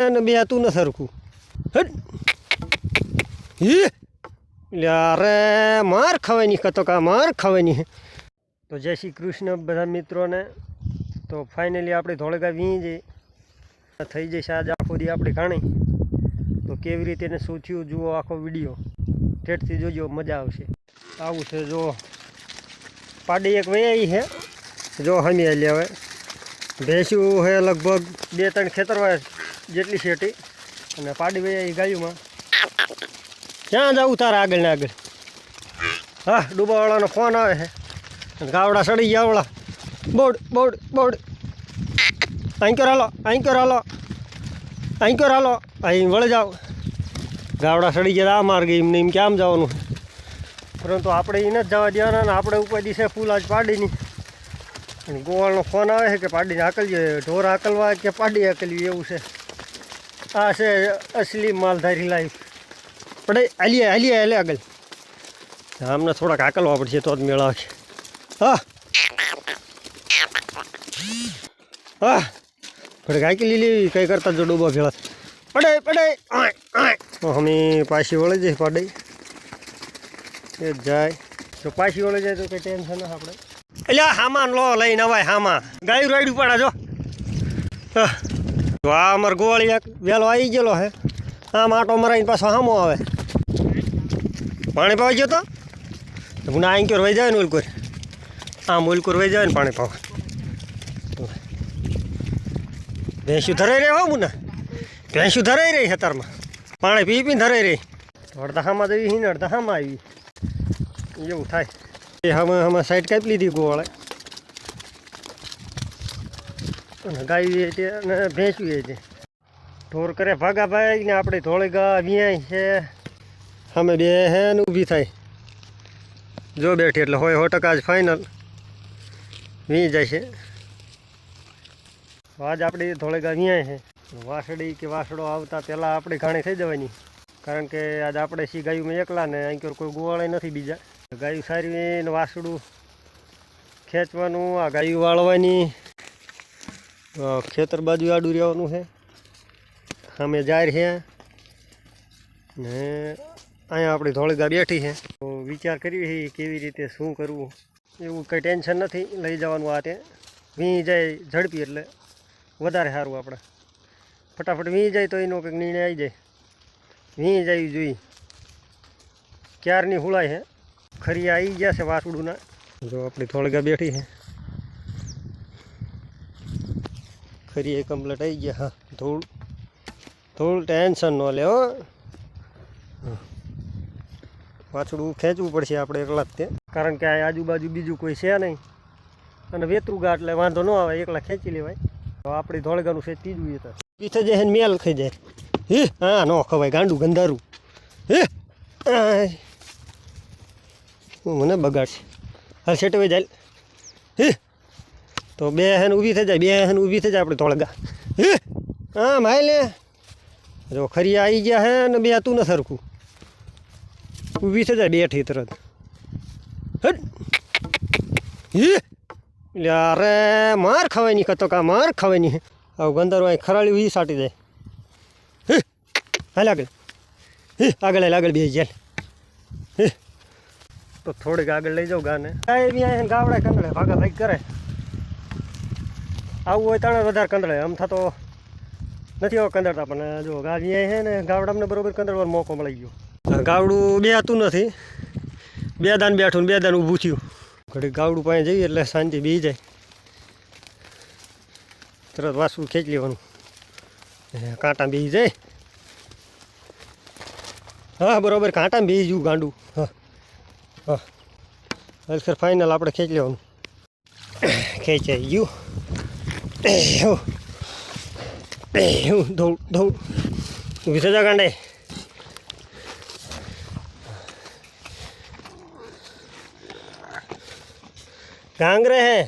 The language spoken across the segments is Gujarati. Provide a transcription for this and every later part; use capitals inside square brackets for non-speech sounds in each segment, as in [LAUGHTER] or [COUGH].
અને બે તું ન સરખું હટ. અરે માર ખાવાની કતો કા માર ખાવાની તો જય શ્રી કૃષ્ણ બધા મિત્રોને. તો ફાઇનલી આપણે ધોળકા વી જઈએ થઈ જશે આજ આખો દી આપણે ઘાણી. તો કેવી રીતે એને થયું જુઓ આખો વીડિયો. ઠેઠથી જોજો, મજા આવશે. આવું છે, જો પાડી એક વૈયાઈ છે. જો હમી લેવાય ભેંસ્યું છે લગભગ બે ત્રણ ખેતરવા જેટલી શેટી અને પાડી ભાઈ ગાયુંમાં. ક્યાં જવું તારા આગળ ને આગળ? હા, ડૂબાવાળાનો ફોન આવે છે ગાવડા સડી ગયા વળા બોડ બોડ બોડ. આંકર હાલો આંકર હાલો આંકર હાલો અહીં વળે જાઓ ગાવડા સડી ગયા આ માર્ગે એમને એમ ક્યાં જવાનું પરંતુ આપણે એને જ જવા દેવાના આપણે ઉપર દિશે ફૂલ આજ પાડીની. અને ગોવાળનો ફોન આવે છે કે પાડીને હાકલજે. ઢોર હાકલવા કે પાડી હાકલવી એવું છે. આ છે અસલી માલધારી લાઈફ પડે, હાલીએ હાલીએ, હાલે આગળ. આમને થોડાક હાકલવા પડશે તો જ મેળાવશે હા. હા. પડે આકલી લેવી, કંઈ કરતા જો ડૂબા ભેળા. પડે પડે. તો અમે પાછી વળે જઈએ પાડે. એ જાય. જો પાછી વળે જાય તો કંઈ ટેન્શન ના આપણે. એટલે હામાન લો, લઈને અવાય હામાં. ગાયું રાયડું પાડા જો. તો આ અમાર ગોવાળી એક વેલો આવી ગયેલો હે. આમ આટો મરાઈને પાછો હામો આવે. પાણી પાવા ગયો તો? હું આ આંક્યોર વહી જાય ને ઉલકુર. આમ ઉલકુર વહી જાય ને પાણી પાવા. ભેંસું ધરાઈ રહી હો મુને. ભેંસું ધરાઈ રહી ખેતરમાં પાણી પી પી ધરાઈ રહી. અડધા હામાં જવી હિને અડધા હામાં આવી. એવું થાય. એ હમણાં હમે સાઈડ કાપી લીધી ગોવાળે. અને ગાઈએ છે અને ભેંચવીએ છે ઢોર કરે ભાગા ભાઈ ને આપણે ધોળી ગા વિયાય છે. અમે બે હે ને ઊભી થાય. જો બેઠી એટલે હોય સો ટકા જ ફાઇનલ વી જાય છે. આજ આપણે ધોળેગા વ્યાય છે. વાસડી કે વાસડો આવતા પહેલાં આપણે ઘાણી થઈ જવાની. કારણ કે આજ આપણે સી ગાયું એકલા ને અહીં કોઈ ગોવાળે નથી બીજા. ગાયું સારી ને વાસડું ખેંચવાનું, આ ગાયું વાળવાની. ખેતર બાજુ આડું રહેવાનું છે. સામે જાહેર છે. ને અહીંયા આપણી ધોળગા બેઠી છે. તો વિચાર કરીએ છીએ કેવી રીતે શું કરવું. એવું કંઈ ટેન્શન નથી, લઈ જવાનું આ તે. વી જાય ઝડપી એટલે વધારે સારું આપણે. ફટાફટ વી જાય તો એનો કંઈક નિર્ણય આવી જાય. વી જાય જોઈએ ક્યારની હુળાય છે ખરી આવી ગયા છે વાસુડુના. જો આપણી થોડગા બેઠી છે ખરી એ કમ્પ્લેટ આવી ગયા, હા. ધૂળ. ધૂળ ટેન્શન ન લે, હો. પાછળું ખેંચવું પડશે આપણે એકલા જ તે. કારણ કે આ આજુબાજુ બીજું કોઈ છે નહીં. અને વેતરું ગા એટલે વાંધો ન આવે, એકલા ખેંચી લેવાય. તો આપણી ધોળગાનું છે ત્રીજું એ તો પીછે જાય મેલ થઈ જાય. હે? હા, ન ખવાય, ગાંડું, ગંધારું. હે? મને બગાડશે. હાલ સેટવે જાય હે? તો બે હેન ઊભી થઈ જાય, બે હેન ઊભી થઈ જાય આપણે ધોળગા. હે? માય લે. જો ખરી આવી ગયા હે ને બે તું ન સરખું. ઊભી થઈ જાય બેઠી તરત. હટ. અરે, માર ખાવાની કતો કા, માર ખાવાની આવું ગંદરો અહીં ખરાળી ઉઈ સાટી જાય હાલ આગળ. હે આગળ હાલ આગળ બે જાય હે. તો થોડીક આગળ લઈ જાઉં ગાને. અહીંયા ગાવડા કંદળે ભાગા ભાગ કરે. આવું હોય તાણે વધારે કંદળે. આમ થતો નથી આવો કંદળતા પણ જો ગાવી છે ને ગાવડામને બરોબર કંદળવાનો મોકો મળી ગયો. ગાવડું બે હતું નથી. બે દાન બેઠું ને બે દાન ઊભું થયું. ઘડી ગાવડું પાસે જઈએ એટલે શાંતિ બી જાય. તરત વાસું ખેંચી લેવાનું. કાંટા બી જાય. હા, બરોબર કાંટા બી જવું ગાંડું. હા હા. હલસર ફાઇનલ આપણે ખેંચી લેવાનું. ખેંચાઈ ગયું. ધોળ ધોળ ઊભી થજા ગાંડે. કાંગરે હે.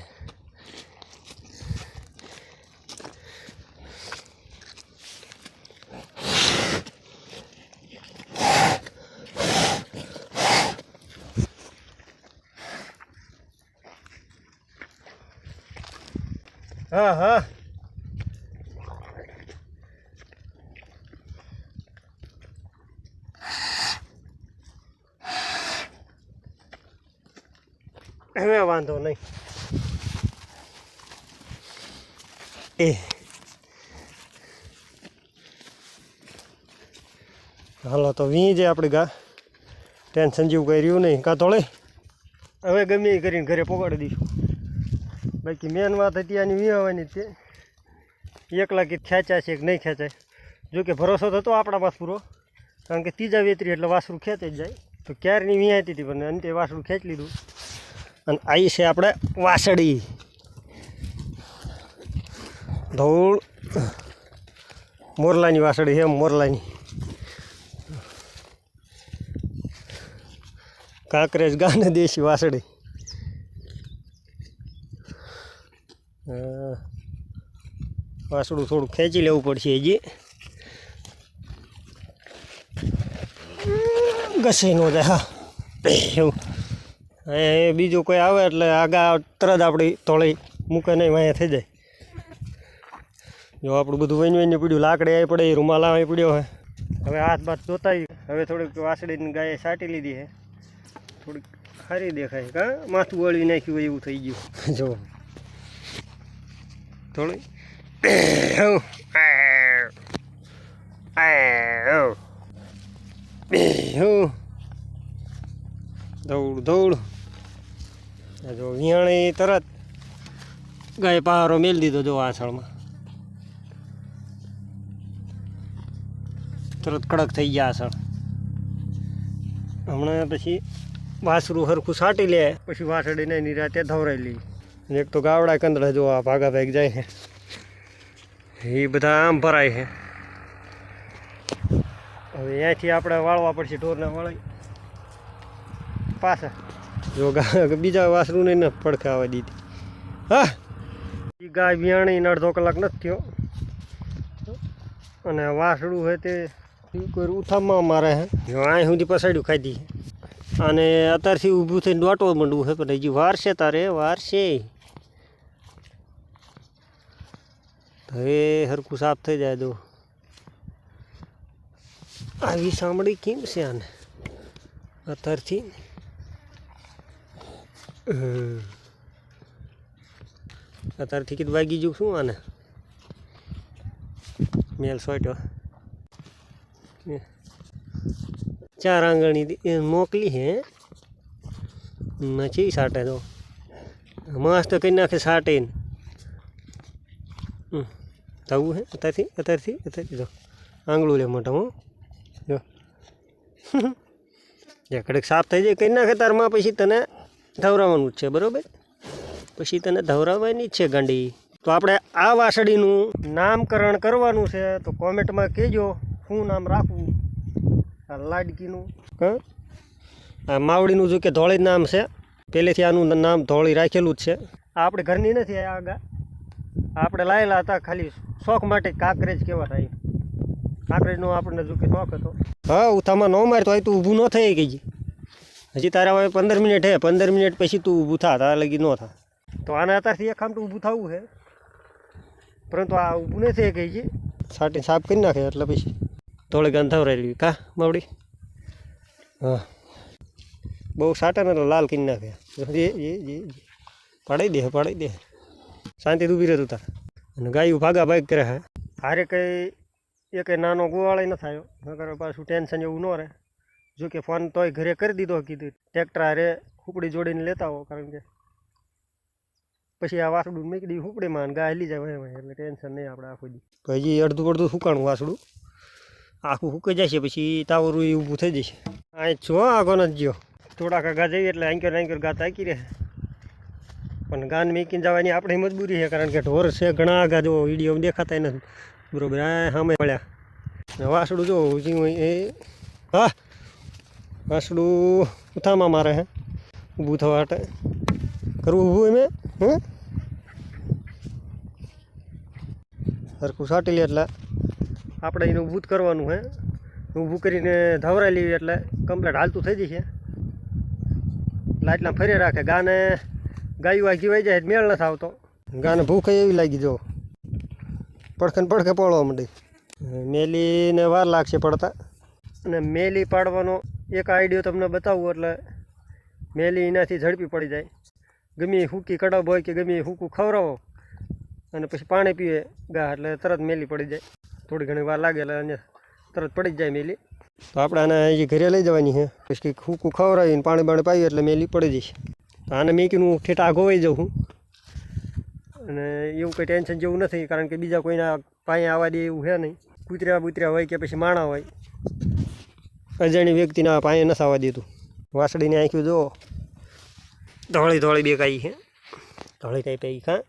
હા હા. હવે વાંધો નહીં. એ. હાલો, તો વી જે આપણે ગા ટેન્શન જેવું કંઈ રહ્યું નહીં. કાં તો હવે ગમે એ કરીને ઘરે પોગાડી દઈશું. બાકી મેન વાત હતી આની વી તે એકલા કે ખેંચાય છે કે નહીં ખેંચાય. જો કે ભરોસો થતો આપણામાં પૂરો. કારણ કે ત્રીજા વેતરી એટલે વાસરું ખેંચાઈ જાય. તો ક્યારની વી હતી પણ અંતે વાસરું ખેંચી લીધું. અને આવી છે આપણે વાસળી. ધોળ. મોરલાની વાસળી છે મોરલાની. કાંકરેજ ગાને દેશી વાસળી. વાસળું થોડું ખેંચી લેવું પડશે હજી. ઘસાઈ ન જાય, હા. એવું. એ બીજું કોઈ આવે એટલે આગા તરત આપણી તોળી મૂકે નહીં વાંયા થઈ જાય. જો આપણું બધું વૈન વહીને પડ્યું, લાકડી આવી પડે, રૂમાલ આવી પડ્યો હે હવે હાથ બાથ ધોતા હવે થોડીક વાસળીની ગાય સાટી લીધી છે. થોડીક સારી દેખાય કાં માથું વળી નાખ્યું હોય એવું થઈ ગયું. જો. થોડી દৌડ દોડ જો તરત ગાય પહારો મેલ દીધો જો આસળમાં તરત કડક થઈ ગયા આસળ હમણાં પછી વાસરું સરખું સાટી લે, પછી વાસળીને નિરાતે ધવરાઈ લઈ એક તો ગાવડા કંદડા જો આ ભાગા ભાગ જાય એ બધા આમ ભરાય છે. હવે અહીંયાથી આપણે વાળવા પડશે ઢોરને વળી. પાછા. જો બીજા વાસરું ને પડખે આવવા દીધી. હા. ગાય વિયાણી અડધો કલાક નથી થયો. અને વાસડું હોય તે કોઈ ઉઠામાં મારે હે. જો અહીં સુધી પસાડ્યું ખાધી અને અત્યારથી ઊભું થઈને દોટો મંડવું છે પણ હજી વારશે તારે વારશે હવે હરકું સાફ થઈ જાય દો આવી સાંભળી કેમ છે આને? અત્યારથી. અત્યારથી કીધું વાગી ગયું શું આને? મેલ સોટ્યો. ચાર આંગણી મોકલી હે. નથી સાટે તો. મસ્ત કરી નાખે સાટે ને. હમ. થવું હે? અત્યારથી? અત્યારથી? અત્યારથી? જો. આંગળું લે મોટા હું. જો. [LAUGHS] જે, કડક સાફ થઈ જાય કરી નાખે તારમાં પછી તને ધવરાવવાનું જ છે, બરાબર? પછી તને ધવરાવવાની જ છે, ગાંડી. તો આપણે આ વાસળીનું નામકરણ કરવાનું છે, તો કોમેન્ટમાં કહેજો, શું નામ રાખવું? આ લાડકીનું. હા? આ માવડીનું જો કે ધોળી નામ છે. પહેલેથી આનું નામ ધોળી રાખેલું જ છે. આ આપણે ઘરની નથી આ આપણે લાયેલા હતા ખાલી શોખ માટે કાંકરેજ કેવા થાય કાંકરેજનો આપણને જો કે શોખ હતો. હા, ઉથામાં ન માર તો અહીં તું ઊભું ન થઈ ગઈ હજી તારા હવે પંદર મિનિટ હે, પંદર મિનિટ પછી તું ઊભું થા, તારા લગી ન થા. તો આના અત્યારથી એક આમ તો ઊભું થવું છે પરંતુ આ ઊભું નથી થઈ ગઈ છે સાટી સાફ કરી નાખે એટલે પછી. થોડી ગંધાવ રહેલી કા માવડી હા. બહુ સાટા ને લાલ કરી નાખે. પડાવી જે જે પાડી દે પાડી દે. શાંતિથી ઊભી રહેતું તાર. અને ગાયું ભાગા ભાગ કરે હે. હારે કંઈ એક નાનો ગોવાળો ન થયો નગર પાછું ટેન્શન એવું ન રહે. જો કે ફોન તોય ઘરે કરી દીધો કીધું. ટ્રેક્ટર હારે હુપડી જોડીને લેતા હો કારણ કે પછી આ વાસડું દીધું ખુપડીમાં અને ગાય લઈ જાય એટલે ટેન્શન નહીં આપણે આખું દી. હજી અડધું અડધું સુકાણું વાસડું. આખું સુકાઈ જશે પછી તાવરું ઊભું થઈ જશે. અહીં છો આગો જ ગયો થોડાક આગા જઈએ એટલે આંક્યો આંક્યો ગા તાકી રહે. પણ ગાન મેકીને જવાની આપણી મજબૂરી છે, કારણ કે ઢોર છે ઘણા આગા જો વીડિયો દેખાતા નથી. બરોબર, આ સામે પડ્યા વાસડું જો એ હા, વાસડું ઉથામાં મારે હે, ઊભું થવા માટે. કરવું ઊભું એમ હે? સરખું સાટી લે એટલે. આપણે એનું ઊભું કરવાનું હે. ઊભું કરીને ધવરાઈ લેવી એટલે કમ્પ્લેટ હાલતું થઈ જશે. લાટલા ફરી રાખે. ગાને ગાયું આ જીવાઈ જાય મેળ નથી આવતો. ગાને ભૂખ એવી લાગી જો. પડખે પડખે પડવા માંડી. મેલીને વાર લાગશે પડતા. અને મેલી પાડવાનો એક આઈડિયો તમને બતાવું એટલે મેલી એનાથી ઝડપી પડી જાય. ગમે એ હૂકી કડબ હોય કે ગમે એ હૂકું ખવડાવો અને પછી પાણી પીવે ગા એટલે તરત મેલી પડી જાય. થોડી ઘણી વાર લાગે એટલે અને તરત પડી જ જાય મેલી. તો આપણે આને હજી ઘરે લઈ જવાની છે. પછી હૂકું ખવડાવીને પાણી બાણી પાવીએ એટલે મેલી પડી જઈશ. આને મેકીને હું ગોવાઈ જાઉં હું. અને એવું કંઈ ટેન્શન જેવું નથી, કારણ કે બીજા કોઈના પાસે આવવા દે એવું છે નહીં. કૂતરા બૂતરા હોય કે પછી માણા હોય, અજાણી વ્યક્તિના પાસે નથી આવવા દેતું. વાસળીને આંખ્યું જુઓ. ધોળી ધોળી બે કાઈ છે. ધોળી ટાઈપ આવી કાં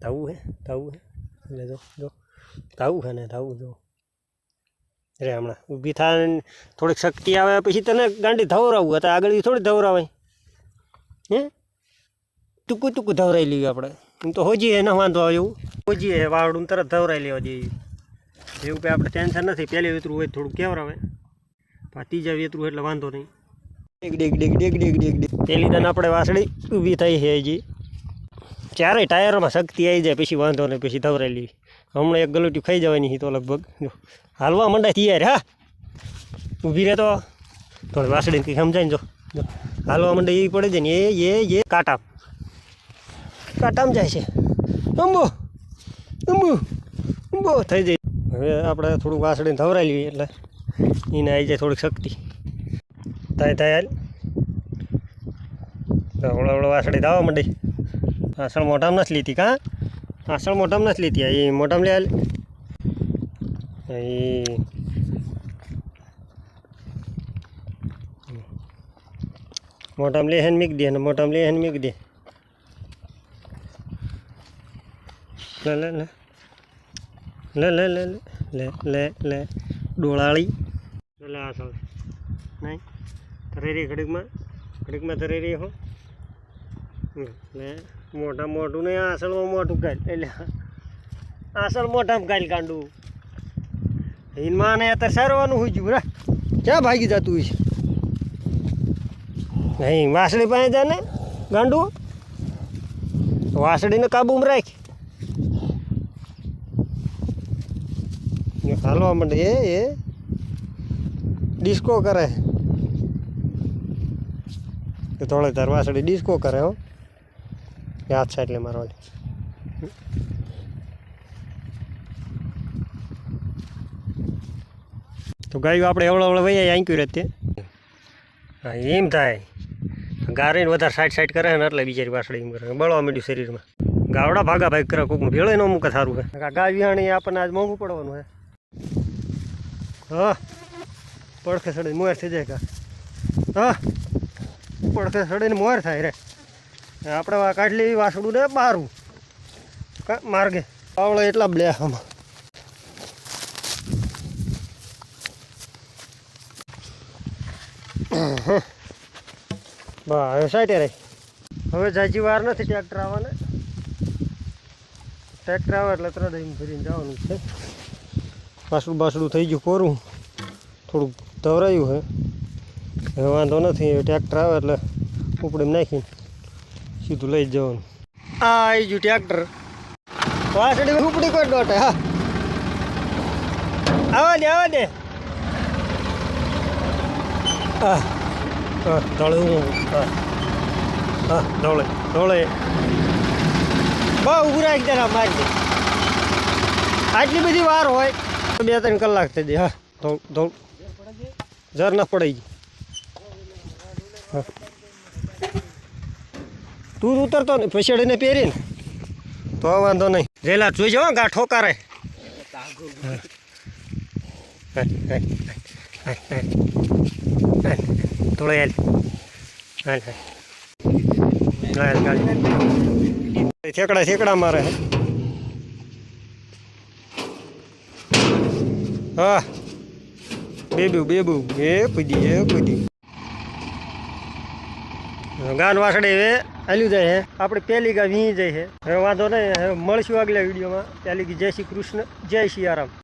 ધાવું હે ધાવું હે. એટલે જો જો. ધાવું છે ને, ધાવું, જો. અરે હમણાં. ઊભી થાય થોડીક શક્તિ આવે પછી તને ગાંડી ધવરાવું. હતા આગળ થોડી ધવરાવાય. હે? ટૂંકું ટૂંકું ધવરાઈ લઈએ આપણે. એમ તો હોજી હે ન વાંધો આવે એવું. હોજી હે વાવડું તરત ધવરાઈ લેવા જોઈએ એવું કંઈ આપણે ટેન્શન નથી. પહેલી વેતરું હોય થોડું કેવરાવે. પણ ત્રીજા વેતરું એટલે વાંધો નહીં. ડેગ ડેગ ડેગ ડેગ ડેગ ડેગ ડેગ. પહેલી તને આપણે વાસળી ઊભી થઈ છે હજી. ચારેય ટાયરમાં શક્તિ આવી જાય પછી વાંધો નહીં પછી ધવરાઈ લેવી. હમણાં એક ગલોટી ખાઈ જવાની હતી તો લગભગ. હાલવા મંડાય તૈયાર, હા? ઊભી રહે તો. થોડી વાસડીને કંઈક સમજાય જો. હાલવા મંડે એ પડે છે ને, એ એ એ કાંટા કાંટામાં જાય છે. અંબો અંબો અંબો, થઈ જાય. હવે આપણે થોડુંક વાસડીને ધવરાઈ લઈએ એટલે એને આવી જાય થોડીક શક્તિ. થાય થાય, હાલ. હવળો હવળો વાસળી ધાવા મંડી. વાસણ મોઢામાં નથી લીધી, કાં? આસળ મોઢામાં નથી લીધી એ મોઢામાં લે એ મોઢામાં લે હેન મીક દે, અને મોઢામાં લે હેન મીક દે. લે લે લે. લે લે લે લે લે લે ડોળાળી. લે આસળ સળ નહીં. તરેરી ઘડીકમાં ઘડીકમાં તરેરી હો. લે. મોટા મોટું નહીં, આસળમાં મોટું કાઢ એટલે આસળ મોટામાં કાઢ કાંડું હિનમાં ને અત્યારે સારવાનું હોય જુરા ક્યાં ભાગી જતું છે? નહીં, વાસળી પાસે જાય ને, ગાંડું. વાસળીને કાબુમાં રાખ. હાલવા માંડે, એ એ. ડિસ્કો કરે. થોડે તાર વાસળી ડિસ્કો કરે, હો. કે હાથ એટલે મારવાની તો ગાયું આપણે એવડો એવડો વૈયા આંક્યું રહેતે હા, એમ થાય. ગારીને વધારે સાઈડ સાઈડ કરે ને એટલે બિચારી પાછળ એમ કરે. બળવા માંડ્યું શરીરમાં. ગાવડા ભાગા ભાગ કરે, કોકનું ભેળો ન મૂકે સારું છે ગાય વિહાણી આપણને આજ મોંઘું પડવાનું હે. હા, પડખે સડીને મોર થઈ જાય કા. હા, પડખે સડીને મોર થાય રે. આપણે કાઢી લેવી વાસડું ને બારું. માર્ગે. પાવળો એટલા બ્લે આમાં. બા, હવે સાઈટે રહી. હવે જાજી વાર નથી ટ્રેક્ટર આવવાને. ટ્રેક્ટર આવે એટલે તરત એમ ફરીને જવાનું છે. બાસડું બાસડું થઈ ગયું કોરું. થોડુંક ધવરાયું છે. હવે વાંધો નથી ટ્રેક્ટર આવે એટલે ઉપડે નાખીને. સીધું લઈ જવાનું. આ આવી ગયું ટ્રેક્ટર વાસડી ઉપડી કોઈ દોટે, હા. આવા દે આવા દે. હા હા, ધોળે હા હા. ધોળે દોડે બહુ ઊભું રાખી જરા, મારી દે. આટલી બધી વાર હોય બે ત્રણ કલાક થઈ જાય, હા. ધોળ ધોળ જર ના પડાઈ હા. તું ઉતરતો ને પછાડીને પહેરીને. તો વાંધો નહીં. રેલા જોઈ જવા ગા ઠોકારે. થોડો હેલ હાલ હાલ હાલ થેકડા થેકડા મારે. હા. બેબુ બેબુ એ પૂજી એ પૂજી ગાન વાસડે હાલ્યું જાય હે. આપણે પહેલી ગા વી જાય છે હવે વાંધો નહીં, હવે મળશું આગલા વિડીયોમાં. પહેલી જય શ્રી કૃષ્ણ, જય સિયારામ